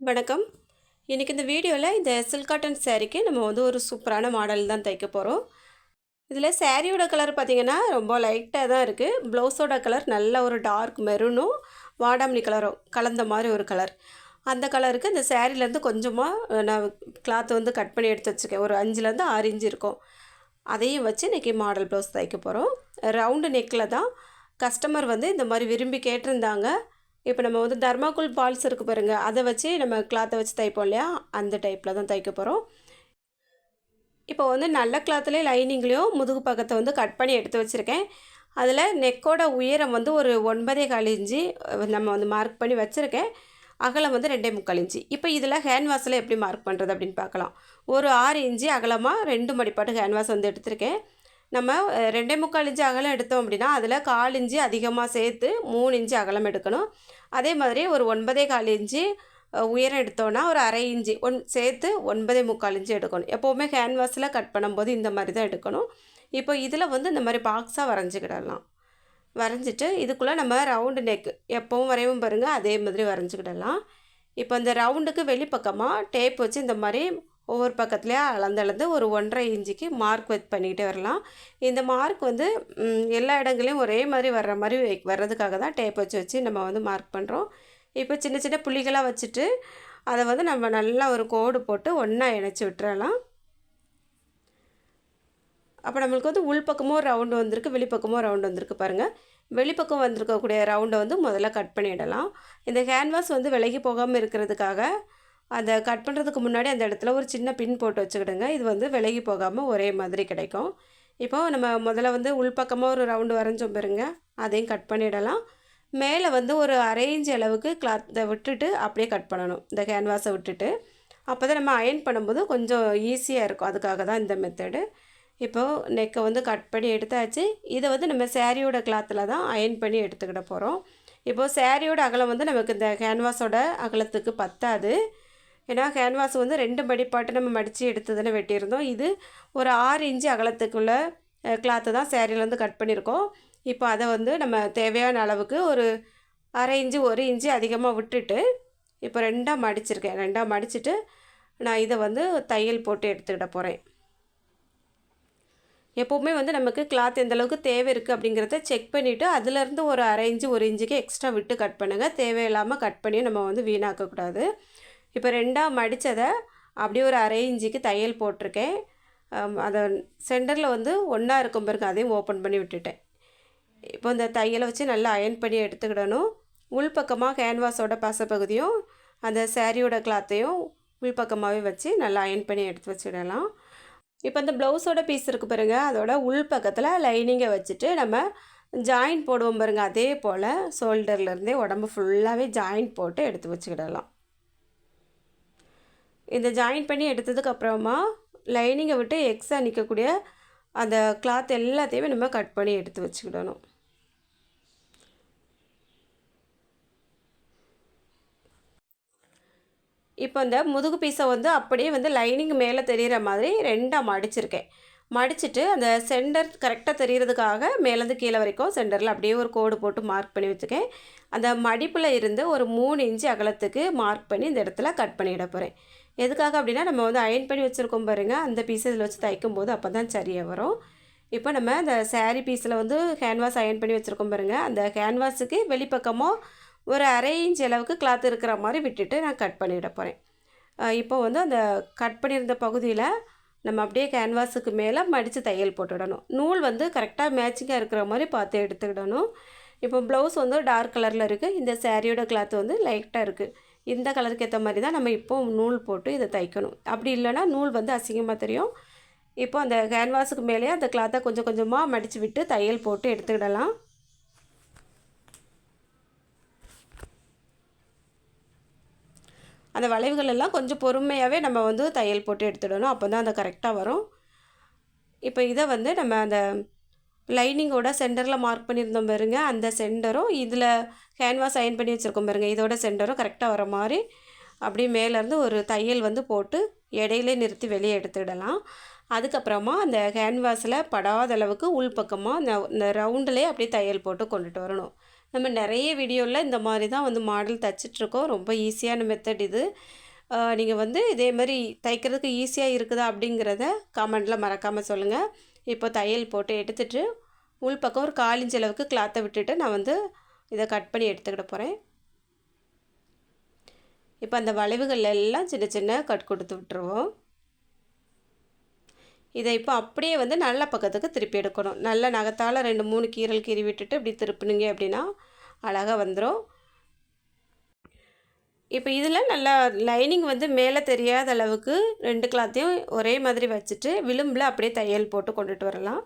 வணக்கம். இன்றைக்கி இந்த வீடியோவில் இந்த சில்க் காட்டன் சேரீக்கு நம்ம வந்து ஒரு சூப்பரான மாடல் தான் தைக்க போகிறோம் இதில் சேரீயோட கலர் பார்த்திங்கன்னா ரொம்ப லைட்டாக தான் இருக்குது ப்ளவுஸோட கலர் நல்ல ஒரு டார்க் மெரூனும் வாடாமணி கலரும் கலந்த மாதிரி ஒரு கலர் அந்த கலருக்கு இந்த சேரீலேருந்து கொஞ்சமாக நான் கிளாத் வந்து கட் பண்ணி எடுத்து வச்சுருக்கேன் ஒரு அஞ்சுலேருந்து ஆறு இன்ச்சு இருக்கும். அதையும் வச்சு இன்றைக்கி மாடல் ப்ளவுஸ் தைக்க போகிறோம் ரவுண்டு நெக்கில் தான் கஸ்டமர் வந்து இந்த மாதிரி விரும்பி கேட்டிருந்தாங்க. இப்போ நம்ம வந்து தர்மாக்குள் பால்ஸ் இருக்குது பாருங்கள் அதை வச்சு நம்ம கிளாத்தை வச்சு தைப்போம் இல்லையா? அந்த டைப்பில் தான் தைக்க போகிறோம் இப்போ வந்து நல்ல கிளாத்துலேயே லைனிங்லேயும் முதுகு பக்கத்தை வந்து கட் பண்ணி எடுத்து வச்சுருக்கேன். அதில் நெக்கோட உயரம் வந்து ஒரு ஒன்பதே கால் இஞ்சி நம்ம வந்து மார்க் பண்ணி வச்சுருக்கேன். அகலம் வந்து ரெண்டே முக்கால் இன்ச்சு. இப்போ இதில் ஹேண்ட் வாஷில் எப்படி மார்க் பண்ணுறது அப்படின்னு பார்க்கலாம். ஒரு ஆறு இன்ச்சு அகலமாக ரெண்டு மடிப்பாட்டு ஹேண்ட் வாஷ் வந்து எடுத்திருக்கேன். நம்ம ரெண்டே முக்கால் இன்ச்சு அகலம் எடுத்தோம் அப்படின்னா அதில் கால் இன்ச்சு அதிகமாக சேர்த்து மூணு இன்ச்சு அகலம் எடுக்கணும். அதே மாதிரி ஒரு ஒன்பதே கால் இன்ச்சு உயரம் எடுத்தோன்னா ஒரு அரை இன்ச்சு ஒன் சேர்த்து ஒன்பதே முக்கால் இன்ச்சு எடுக்கணும். எப்போவுமே ஹேண்ட்வாஷில் கட் பண்ணும்போது இந்த மாதிரி தான் எடுக்கணும். இப்போ இதில் வந்து இந்த மாதிரி பாக்ஸாக வரைஞ்சிக்கிடலாம். வரைஞ்சிட்டு இதுக்குள்ளே நம்ம ரவுண்டு நெக் எப்போவும் வரையும் பாருங்கள் அதே மாதிரி வரைஞ்சிக்கிடலாம். இப்போ இந்த ரவுண்டுக்கு வெளிப்பக்கமாக டேப் வச்சு இந்த மாதிரி ஒவ்வொரு பக்கத்துலேயே அளந்து அளந்து ஒரு ஒன்றரை இன்ச்சுக்கு மார்க் வெத் பண்ணிக்கிட்டே வரலாம். இந்த மார்க் வந்து எல்லா இடங்களையும் ஒரே மாதிரி வர்ற மாதிரி வை- வர்றதுக்காக தான் டேப் வச்சு வச்சு நம்ம வந்து மார்க் பண்ணுறோம் இப்போ சின்ன சின்ன புள்ளிகளாக வச்சுட்டு அதை வந்து நம்ம நல்லா ஒரு கோடு போட்டு ஒன்றா இணைச்சி விட்டுறலாம். அப்போ நம்மளுக்கு வந்து உள்பக்கமும் ரவுண்டு வந்திருக்கு வெளிப்பக்கமும் ரவுண்டு வந்திருக்கு பாருங்கள் வெளிப்பக்கம் வந்திருக்கக்கூடிய ரவுண்டை வந்து முதல்ல கட் பண்ணிடலாம். இந்த கேன்வாஸ் வந்து விலகி போகாமல் இருக்கிறதுக்காக அந்த கட் பண்ணுறதுக்கு முன்னாடி அந்த இடத்துல ஒரு சின்ன பின் போட்டு வச்சுக்கிடுங்க. இது வந்து விலகி போகாமல் ஒரே மாதிரி கிடைக்கும். இப்போது நம்ம முதல்ல வந்து உள்பக்கமாக ஒரு ரவுண்டு வரைஞ்சோம் பாருங்க. அதையும் கட் பண்ணிடலாம். மேலே வந்து ஒரு அரை அளவுக்கு கிளாத்தை விட்டுட்டு அப்படியே கட் பண்ணணும். இந்த கேன்வாஸை விட்டுட்டு. அப்போ தான் நம்ம அயன் பண்ணும்போது கொஞ்சம் ஈஸியாக இருக்கும். அதுக்காக தான் இந்த மெத்தடு. இப்போது நெக்கை வந்து கட் பண்ணி எடுத்தாச்சு. இதை வந்து நம்ம சேரீயோட கிளாத்தில் தான் அயன் பண்ணி எடுத்துக்கிட போகிறோம். இப்போது சேரீயோட அகலம் வந்து நமக்கு இந்த கேன்வாஸோட அகலத்துக்கு பத்தாது. ஏன்னா கேன்வாஸ் வந்து ரெண்டு மடிப்பாட்டு நம்ம மடித்து எடுத்ததில் வெட்டியிருந்தோம். இது ஒரு ஆறு இன்ச்சு அகலத்துக்குள்ள கிளாத்து தான் சேரீலேருந்து கட் பண்ணியிருக்கோம். இப்போ அதை வந்து நம்ம தேவையான அளவுக்கு ஒரு அரை இன்ச்சு ஒரு இன்ச்சு அதிகமாக விட்டுட்டு இப்போ ரெண்டாக மடிச்சிருக்கேன். ரெண்டாக மடிச்சுட்டு நான் இதை வந்து தையல் போட்டு எடுத்துக்கிட போகிறேன் எப்போவுமே வந்து நமக்கு கிளாத் எந்த அளவுக்கு தேவை இருக்குது அப்படிங்கிறத செக் பண்ணிவிட்டு அதுலேருந்து ஒரு அரை இன்ச்சு ஒரு இன்ச்சுக்கு எக்ஸ்ட்ரா விட்டு கட் பண்ணுங்கள் தேவையில்லாமல் கட் பண்ணி நம்ம வந்து வீணாக்கக்கூடாது இப்போ ரெண்டாக மடித்ததை அப்படியே ஒரு அரை இஞ்சிக்கு தையல் போட்டிருக்கேன். அதை சென்டரில் வந்து ஒன்றா இருக்கும் பிறகு அதையும் ஓப்பன் பண்ணி விட்டுட்டேன். இப்போ இந்த தையலை வச்சு நல்லா அயன் பண்ணி எடுத்துக்கிடணும். உள்பக்கமாக கேன்வாஸோட பசப்பகுதியும் அந்த சேரீயோட கிளாத்தையும் உள்பக்கமாகவே வச்சு நல்லா அயன் பண்ணி எடுத்து வச்சுடலாம். இப்போ இந்த ப்ளவுஸோட பீஸ் இருக்குது பாருங்க அதோட உள் பக்கத்தில் லைனிங்கை வச்சுட்டு நம்ம ஜாயின் போடுவோம் பாருங்க அதே போல் ஷோல்டர்லேருந்தே உடம்பு ஃபுல்லாகவே ஜாயின் போட்டு எடுத்து வச்சுக்கிடலாம். இந்த ஜாயின் பண்ணி எடுத்ததுக்கு அப்புறமா லைனிங்கை விட்டு எக்ஸாக நிற்கக்கூடிய அந்த கிளாத் எல்லாத்தையுமே நம்ம கட் பண்ணி எடுத்து வச்சுக்கிடணும். இப்போ இந்த முதுகு பீஸை வந்து அப்படியே வந்து லைனிங் மேலே தெரிகிற மாதிரி ரெண்டாக மடிச்சிருக்கேன். மடிச்சிட்டு அந்த சென்டர் கரெக்டாக தெரிகிறதுக்காக மேலேருந்து கீழே வரைக்கும் சென்டரில் அப்படியே ஒரு கோடு போட்டு மார்க் பண்ணி வச்சுக்கேன். அந்த மடிப்பில் இருந்து ஒரு மூணு இன்ச்சு அகலத்துக்கு மார்க் பண்ணி இந்த இடத்துல கட் பண்ணிட போகிறேன் எதுக்காக அப்படின்னா நம்ம வந்து அயன் பண்ணி வச்சுருக்கோம் பாருங்கள் அந்த பீஸை இதில் வச்சு தைக்கும் போது அப்போ தான் சரியாக வரும். இப்போ நம்ம அந்த சேரீ பீஸில் வந்து கேன்வாஸ் அயன் பண்ணி வச்சுருக்கோம் பாருங்கள் அந்த கேன்வாஸுக்கு வெளிப்பக்கமாக ஒரு அரை இன்ச் அளவுக்கு கிளாத் இருக்கிற மாதிரி விட்டுட்டு நான் கட் பண்ணிவிட போகிறேன் இப்போ வந்து அந்த கட் பண்ணியிருந்த பகுதியில் நம்ம அப்படியே கேன்வாஸுக்கு மேலே மடித்து தையல் போட்டுடணும். நூல் வந்து கரெக்டாக மேட்சிங்காக இருக்கிற மாதிரி பார்த்து எடுத்துக்கிடணும். இப்போ ப்ளவுஸ் வந்து டார்க் கலரில் இருக்குது இந்த சாரியோட கிளாத் வந்து லைட்டாக இருக்குது இந்த கலருக்கு ஏற்ற மாதிரி தான் நம்ம இப்போ நூல் போட்டு இதை தைக்கணும். அப்படி இல்லைன்னா நூல் வந்து அசிங்கமாக தெரியும். இப்போ அந்த கேன்வாஸுக்கு மேலேயே அந்த கிளாத்தை கொஞ்சம் கொஞ்சமாக மடித்து விட்டு தையல் போட்டு எடுத்துக்கிடலாம். அந்த வளைவுகள் எல்லாம் கொஞ்சம் பொறுமையாகவே நம்ம வந்து தையல் போட்டு எடுத்துடணும். அப்போ தான் அந்த கரெக்டாக வரும். இப்போ இதை வந்து நம்ம அந்த லைனிங்கோட சென்டரில் மார்க் பண்ணியிருந்தோம் பாருங்க. அந்த சென்டரும் இதில் கேன்வாஸ் அயன் பண்ணி வச்சுருக்கோம் பாருங்க. இதோட சென்டரும் கரெக்டாக வர மாதிரி அப்படியே மேலேருந்து ஒரு தையல் வந்து போட்டு இடையிலே நிறுத்தி வெளியே எடுத்துடலாம். அதுக்கப்புறமா அந்த கேன்வாஸில் படாத அளவுக்கு உள்பக்கமாக இந்த இந்த ரவுண்டுலேயே அப்படியே தையல் போட்டு கொண்டுட்டு வரணும். நம்ம நிறைய வீடியோவில் இந்த மாதிரி தான் வந்து மாடல் தைச்சிட்ருக்கோம் ரொம்ப ஈஸியான மெத்தட் இது. நீங்கள் வந்து இதே மாதிரி தைக்கிறதுக்கு ஈஸியாக இருக்குதா அப்படிங்கிறத கமெண்டில் மறக்காமல் சொல்லுங்கள் இப்போ தையல் போட்டு எடுத்துகிட்டு உள் பக்கம் ஒரு காலிஞ்ச அளவுக்கு கிளாத்தை விட்டுட்டு நான் வந்து இதை கட் பண்ணி எடுத்துக்கிட போகிறேன் இப்போ அந்த வளைவுகள் எல்லாம் சின்ன சின்ன கட் கொடுத்து விட்டுருவோம். இதை இப்போ அப்படியே வந்து நல்ல பக்கத்துக்கு திருப்பி எடுக்கணும். நல்ல நகத்தால் ரெண்டு மூணு கீரல் கீறி விட்டுட்டு இப்படி திருப்பினீங்க அப்படின்னா அழகாக வந்துடும் இப்போ இதில் நல்லா லைனிங் வந்து மேலே தெரியாத அளவுக்கு ரெண்டு கிளாத்தையும் ஒரே மாதிரி வச்சுட்டு விளிம்பில் அப்படியே தையல் போட்டு கொண்டுட்டு வரலாம்.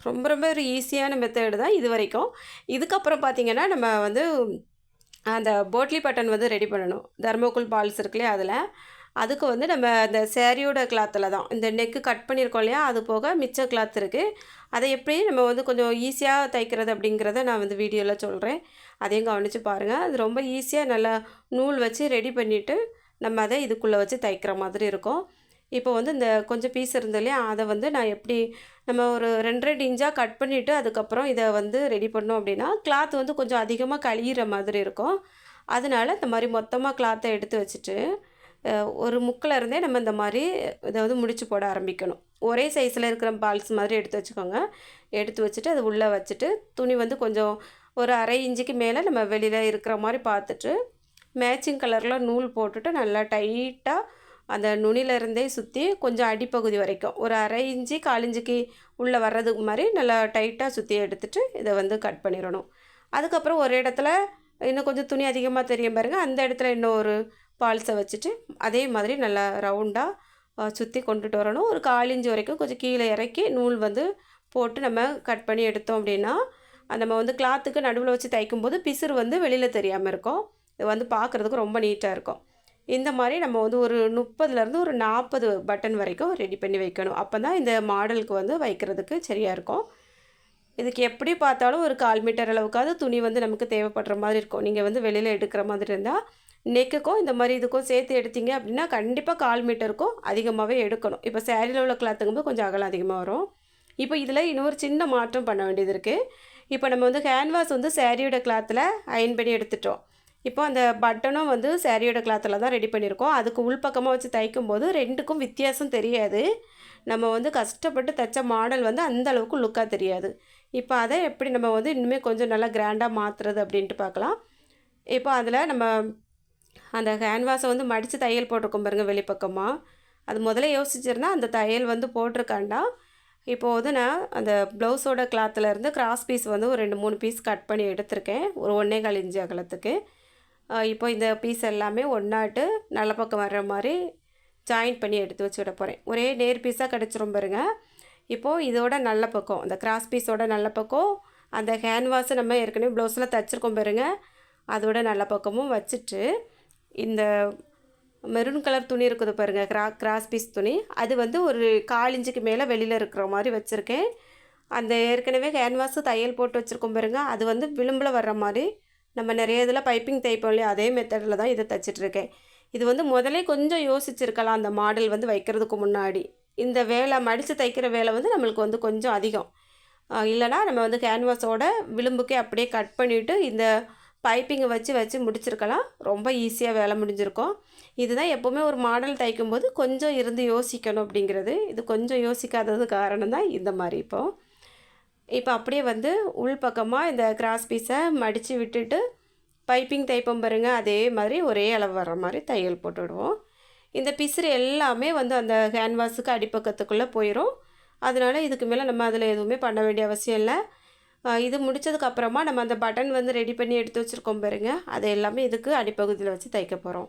ரொம்ப ரொம்ப ஒரு ஈஸியான மெத்தடு தான் இது வரைக்கும். இதுக்கப்புறம் பார்த்திங்கன்னா நம்ம வந்து அந்த போட்லி பட்டன் வந்து ரெடி பண்ணணும். தர்மோகுல் பால்ஸ் இருக்குல்லையே அதில். அதுக்கு வந்து நம்ம அந்த சேரீயோட கிளாத்தில் தான். இந்த நெக்கு கட் பண்ணியிருக்கோம் இல்லையா? அது போக மிச்ச கிளாத் இருக்குது அதை எப்படி நம்ம வந்து கொஞ்சம் ஈஸியாக தைக்கிறது அப்படிங்கிறத நான் வந்து வீடியோவில் சொல்கிறேன் அதையும் கவனித்து பாருங்கள் அது ரொம்ப ஈஸியாக நல்லா நூல் வச்சு ரெடி பண்ணிவிட்டு நம்ம அதை இதுக்குள்ளே வச்சு தைக்கிற மாதிரி இருக்கும். இப்போ வந்து இந்த கொஞ்சம் பீஸ் இருந்தது இல்லையா? அதை வந்து நான் எப்படி நம்ம ஒரு ரெண்டு ரெண்டு இன்ச்சாக கட் பண்ணிவிட்டு அதுக்கப்புறம் இதை வந்து ரெடி பண்ணோம் அப்படின்னா கிளாத் வந்து கொஞ்சம் அதிகமாக கழியிற மாதிரி இருக்கும். அதனால இந்த மாதிரி மொத்தமாக கிளாத்தை எடுத்து வச்சுட்டு ஒரு முக்கில் இருந்தே நம்ம இந்த மாதிரி இதாவது முடிச்சு போட ஆரம்பிக்கணும். ஒரே சைஸில் இருக்கிற பால்ஸ் மாதிரி எடுத்து வச்சுக்கோங்க. எடுத்து வச்சுட்டு அது உள்ளே வச்சுட்டு துணி வந்து கொஞ்சம் ஒரு அரை இன்ச்சுக்கு மேலே நம்ம வெளியில் இருக்கிற மாதிரி பார்த்துட்டு மேட்சிங் கலரில் நூல் போட்டுட்டு நல்லா டைட்டாக அந்த நுனியிலேருந்தே சுற்றி கொஞ்சம் அடிப்பகுதி வரைக்கும். ஒரு அரை இன்ச்சு காலிஞ்சிக்கு உள்ளே வர்றதுக்கு மாதிரி நல்லா டைட்டாக சுற்றி எடுத்துகிட்டு இதை வந்து கட் பண்ணிடணும். அதுக்கப்புறம் ஒரு இடத்துல இன்னும் கொஞ்சம் துணி அதிகமாக தெரியும் பாருங்கள் அந்த இடத்துல இன்னும் ஒரு பால்ஸை வச்சுட்டு அதே மாதிரி நல்லா ரவுண்டாக சுற்றி கொண்டுட்டு வரணும். ஒரு காலிஞ்சி வரைக்கும் கொஞ்சம் கீழே இறக்கி நூல் வந்து போட்டு நம்ம கட் பண்ணி எடுத்தோம் அப்படின்னா நம்ம வந்து கிளாத்துக்கு நடுவில் வச்சு தைக்கும்போது பிசுறு வந்து வெளியில் தெரியாமல் இருக்கும். இது வந்து பார்க்குறதுக்கு ரொம்ப நீட்டாக இருக்கும். இந்த மாதிரி நம்ம வந்து ஒரு முப்பதுலேருந்து ஒரு நாற்பது பட்டன் வரைக்கும் ரெடி பண்ணி வைக்கணும். அப்போ தான் இந்த மாடலுக்கு வந்து வைக்கிறதுக்கு சரியாக இருக்கும். இதுக்கு எப்படி பார்த்தாலும் ஒரு கால் மீட்டர் அளவுக்காவது துணி வந்து நமக்கு தேவைப்படுற மாதிரி இருக்கும். நீங்கள் வந்து வெளியில் எடுக்கிற மாதிரி இருந்தால் நெக்குக்கும் இந்த மாதிரி இதுக்கும் சேர்த்து எடுத்தீங்க அப்படின்னா கண்டிப்பாக கால் மீட்டருக்கும் அதிகமாகவே எடுக்கணும். இப்போ சேரீயில் உள்ள கிளாத்துங்கும்போது கொஞ்சம் அகலம் அதிகமாக வரும். இப்போ இதில் இன்னொரு சின்ன மாற்றம் பண்ண வேண்டியது இருக்குது இப்போ நம்ம வந்து ஹேண்ட்வாஷ் வந்து சேரீயோட கிளாத்தில் அயன் பண்ணி எடுத்துட்டோம். இப்போ அந்த பட்டனும் வந்து சேரீயோட கிளாத்தில் தான் ரெடி பண்ணியிருக்கோம். அதுக்கு உள்பக்கமாக வச்சு தைக்கும் போது ரெண்டுக்கும் வித்தியாசம் தெரியாது. நம்ம வந்து கஷ்டப்பட்டு தைச்ச மாடல் வந்து அந்த அளவுக்கு லுக்காக தெரியாது. இப்போ அதை எப்படி நம்ம வந்து இன்னுமே கொஞ்சம் நல்லா கிராண்டாக மாற்றுறது அப்படின்ட்டு பார்க்கலாம். இப்போ அதில் நம்ம அந்த ஹேண்ட்வாஷை வந்து மடித்து தையல் போட்டிருக்கோம் பாருங்கள் வெளிப்பக்கமாக அது முதல்ல யோசிச்சிருந்தா அந்த தையல் வந்து போட்டிருக்காண்டா. இப்போ வந்து நான் அந்த ப்ளவுஸோட கிளாத்தில் இருந்து கிராஸ் பீஸ் வந்து ஒரு ரெண்டு மூணு பீஸ் கட் பண்ணி எடுத்திருக்கேன் ஒரு ஒன்றே கால் இஞ்சி அகலத்துக்கு. இப்போ இந்த பீஸ் எல்லாமே ஒன்றாட்டு நல்ல பக்கம் வர்ற மாதிரி ஜாயின் பண்ணி எடுத்து வச்சு விட போகிறேன் ஒரே நேர் பீஸாக கிடச்சிரும் பாருங்க. இப்போது இதோட நல்ல பக்கம் அந்த கிராஸ் பீஸோட நல்ல பக்கம் அந்த ஹேண்ட் வாஷை நம்ம ஏற்கனவே ப்ளவுஸில் தைச்சிருக்கோம் பாருங்க. அதோட நல்ல பக்கமும் வச்சுட்டு இந்த மெரூன் கலர் துணி இருக்குது பாருங்கள் கிரா கிராஸ் பீஸ் துணி. அது வந்து ஒரு காலிஞ்சுக்கு மேலே வெளியில் இருக்கிற மாதிரி வச்சுருக்கேன். அந்த ஏற்கனவே கேன்வாஸு தையல் போட்டு வச்சுருக்கோம் பாருங்க அது வந்து விளிம்பில் வர்ற மாதிரி. நம்ம நிறைய இதில் பைப்பிங் தைப்போம் இல்லையா அதே மெத்தடில் தான் இதை தைச்சிட்ருக்கேன் இது வந்து முதலே கொஞ்சம் யோசிச்சிருக்கலாம் அந்த மாடல் வந்து வைக்கிறதுக்கு முன்னாடி. இந்த வேலை மடித்து தைக்கிற வேலை வந்து நம்மளுக்கு வந்து கொஞ்சம் அதிகம். இல்லைனா நம்ம வந்து கேன்வாஸோட விளிம்புக்கே அப்படியே கட் பண்ணிவிட்டு இந்த பைப்பிங்கை வச்சு வச்சு முடிச்சிருக்கலாம். ரொம்ப ஈஸியாக வேலை முடிஞ்சிருக்கும். இதுதான் எப்போவுமே ஒரு மாடல் தைக்கும்போது கொஞ்சம் இருந்து யோசிக்கணும் அப்படிங்கிறது. இது கொஞ்சம் யோசிக்காதது காரணம் தான் இந்த மாதிரி இப்போது இப்போ அப்படியே வந்து உள் பக்கமாக இந்த கிராஸ் பீஸை மடித்து விட்டுட்டு பைப்பிங் தைப்போம் பாருங்கள் அதே மாதிரி ஒரே அளவு வர மாதிரி தையல் போட்டுவிடுவோம் இந்த பிசுறு எல்லாமே வந்து அந்த கேன்வாஸுக்கு அடிப்பக்கத்துக்குள்ளே போயிடும் அதனால் இதுக்கு மேலே நம்ம அதில் எதுவுமே பண்ண வேண்டிய அவசியம் இல்லை. இது முடித்ததுக்கப்புறமா நம்ம அந்த பட்டன் வந்து ரெடி பண்ணி எடுத்து வச்சுருக்கோம் பாருங்க. அதை எல்லாமே இதுக்கு அடிப்பகுதியில் வச்சு தைக்க போகிறோம்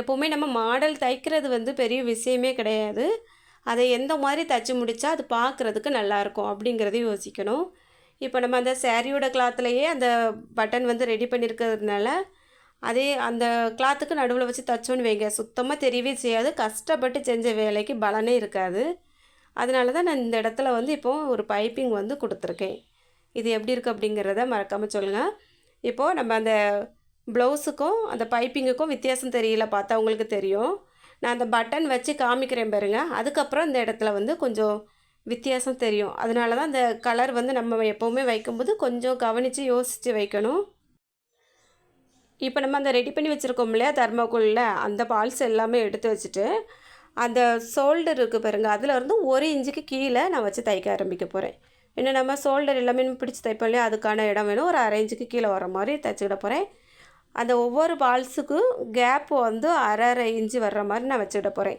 எப்போவுமே நம்ம மாடல் தைக்கிறது வந்து பெரிய விஷயமே கிடையாது. அதை எந்த மாதிரி தைச்சி முடித்தா அது பார்க்குறதுக்கு நல்லாயிருக்கும் அப்படிங்கிறதையும் யோசிக்கணும். இப்போ நம்ம அந்த சேரீயோட கிளாத்லேயே அந்த பட்டன் வந்து ரெடி பண்ணியிருக்கிறதுனால அதே அந்த கிளாத்துக்கு நடுவில் வச்சு தைச்சோன்னு வைங்க சுத்தமாக தெரியவே செய்யாது. கஷ்டப்பட்டு செஞ்ச வேலைக்கு பலனே இருக்காது. அதனால தான் நான் இந்த இடத்துல வந்து இப்போது ஒரு பைப்பிங் வந்து கொடுத்துருக்கேன். இது எப்படி இருக்குது அப்படிங்கிறத மறக்காமல் சொல்லுங்கள் இப்போது நம்ம அந்த ப்ளவுஸுக்கும் அந்த பைப்பிங்குக்கும் வித்தியாசம் தெரியல பார்த்தா உங்களுக்கு தெரியும். நான் அந்த பட்டன் வச்சு காமிக்கிறேன் பாருங்க. அதுக்கப்புறம் இந்த இடத்துல வந்து கொஞ்சம் வித்தியாசம் தெரியும். அதனால தான் அந்த கலர் வந்து நம்ம எப்போவுமே வைக்கும்போது கொஞ்சம் கவனித்து யோசித்து வைக்கணும். இப்போ நம்ம அந்த ரெடி பண்ணி வச்சுருக்கோம் இல்லையா தர்மாக்கோலில் அந்த பால்ஸ் எல்லாமே எடுத்து வச்சுட்டு அந்த ஷோல்டர் இருக்குது பாருங்கள் அதில் இருந்து ஒரு இன்ச்சுக்கு கீழே நான் வச்சு தைக்க ஆரம்பிக்க போகிறேன் இன்னும் நம்ம ஷோல்டர் எல்லாமே பிடிச்சி தைப்போம் இல்லையா? அதுக்கான இடம் வேணும். ஒரு அரை இன்ச்சுக்கு கீழே வர மாதிரி தைச்சிக்கிட போகிறேன் அந்த ஒவ்வொரு பால்ஸுக்கும் கேப் வந்து அரை அரை இன்ச்சு வர்ற மாதிரி நான் வச்சுக்கிட போகிறேன்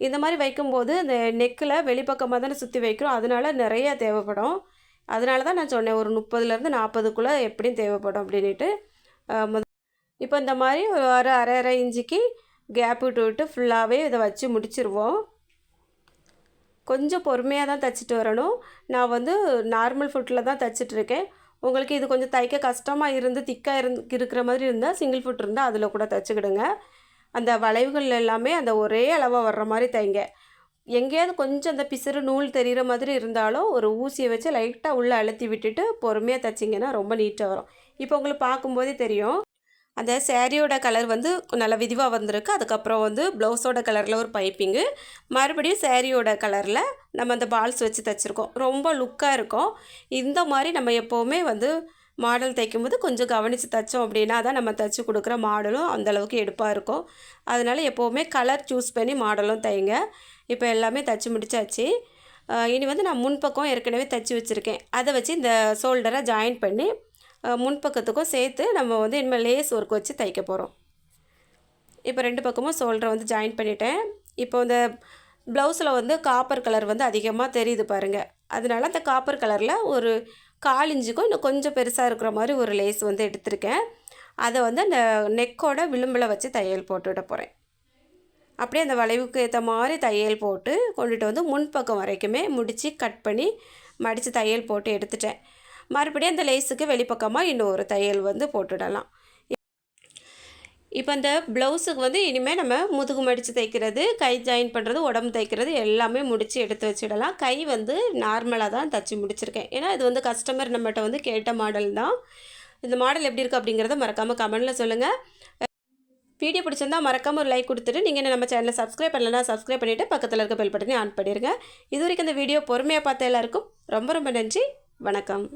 இந்த மாதிரி வைக்கும்போது அந்த நெக்கில் வெளிப்பக்கமாக தானே சுற்றி வைக்கிறோம். அதனால நிறையா தேவைப்படும். அதனால தான் நான் சொன்னேன் ஒரு முப்பதுலேருந்து நாற்பதுக்குள்ளே எப்படியும் தேவைப்படும் அப்படின்ட்டு இப்போ இந்த மாதிரி ஒரு அரை அரை இன்ச்சுக்கு கேப் விட்டு விட்டு ஃபுல்லாகவே இதை வச்சு முடிச்சிருவோம். கொஞ்சம் பொறுமையாக தான் தைச்சிட்டு வரணும். நான் வந்து நார்மல் ஃபுட்டில் தான் தைச்சிட்ருக்கேன் உங்களுக்கு இது கொஞ்சம் தைக்க கஷ்டமாக இருந்து திக்காக இருந்து இருக்கிற மாதிரி இருந்தால் சிங்கிள் ஃபுட் இருந்தால் அதில் கூட தைச்சிக்கிடுங்க. அந்த வளைவுகள் எல்லாமே அந்த ஒரே அளவாக வர்ற மாதிரி தைங்க. எங்கேயாவது கொஞ்சம் அந்த பிசுறு நூல் தெரிகிற மாதிரி இருந்தாலும் ஒரு ஊசியை வச்சு லைட்டாக உள்ளே அழுத்தி விட்டுட்டு பொறுமையாக தைச்சிங்கன்னா ரொம்ப நீட்டாக வரும். இப்போ உங்களுக்கு பார்க்கும்போதே தெரியும். அந்த சேரீயோட கலர் வந்து நல்லா விதிவாக வந்திருக்கு. அதுக்கப்புறம் வந்து ப்ளவுஸோட கலரில் ஒரு பைப்பிங்கு மறுபடியும் சேரீயோட கலரில் நம்ம அந்த பால்ஸ் வச்சு தைச்சிருக்கோம். ரொம்ப லுக்காக இருக்கும். இந்த மாதிரி நம்ம எப்போவுமே வந்து மாடல் தைக்கும்போது கொஞ்சம் கவனித்து தைச்சோம் அப்படின்னா தான் நம்ம தைச்சி கொடுக்குற மாடலும் அந்தளவுக்கு எடுப்பாக இருக்கும். அதனால் எப்போவுமே கலர் சூஸ் பண்ணி மாடலும் தைங்க. இப்போ எல்லாமே தைச்சி முடிச்சாச்சு. இனி வந்து நான் முன்பக்கம் ஏற்கனவே தைச்சி வச்சுருக்கேன். அதை வச்சு இந்த ஷோல்டரை ஜாயின் பண்ணி முன்பக்கத்துக்கும் சேர்த்து நம்ம வந்து இனிமேல் லேஸ் ஒர்க் வச்சு தைக்க போகிறோம் இப்போ ரெண்டு பக்கமும் ஷோல்டரை வந்து ஜாயின் பண்ணிட்டேன். இப்போ இந்த ப்ளவுஸில் வந்து காப்பர் கலர் வந்து அதிகமாக தெரியுது பாருங்கள் அதனால அந்த காப்பர் கலரில் ஒரு கால் இஞ்சுக்கும் இன்னும் கொஞ்சம் பெருசாக இருக்கிற மாதிரி ஒரு லேஸ் வந்து எடுத்திருக்கேன். அதை வந்து அந்த நெக்கோட விளிம்பில் வச்சு தையல் போட்டுவிட போகிறேன் அப்படியே அந்த வளைவுக்கு ஏற்ற மாதிரி தையல் போட்டு கொண்டுட்டு வந்து முன்பக்கம் வரைக்குமே முடித்து கட் பண்ணி மடித்து தையல் போட்டு எடுத்துட்டேன். மறுபடியும் அந்த லேஸுக்கு வெளிப்பக்கமாக இன்னும் ஒரு தையல் வந்து போட்டுடலாம். இப்போ அந்த ப்ளவுஸுக்கு வந்து இனிமேல் நம்ம முதுகு மடித்து தைக்கிறது கை ஜாயின் பண்ணுறது உடம்பு தைக்கிறது எல்லாமே முடித்து எடுத்து வச்சிடலாம். கை வந்து நார்மலாக தான் தைச்சி முடிச்சிருக்கேன். ஏன்னா இது வந்து கஸ்டமர் நம்மகிட்ட வந்து கேட்ட மாடல் தான். இந்த மாடல் எப்படி இருக்குது அப்படிங்கிறத மறக்காமல் கமெண்டில் சொல்லுங்கள் வீடியோ பிடிச்சிருந்தால் மறக்காமல் ஒரு லைக் கொடுத்துட்டு நீங்கள் நம்ம சேனலை சப்ஸ்கிரைப் பண்ணலன்னா சப்ஸ்கிரைப் பண்ணிவிட்டு பக்கத்தில் இருக்க பெல் பட்டனே ஆன் பண்ணிடுங்க. இது வரைக்கும் இந்த வீடியோ பொறுமையாக பார்த்த எல்லாருக்கும் ரொம்ப ரொம்ப நன்றி. வணக்கம்.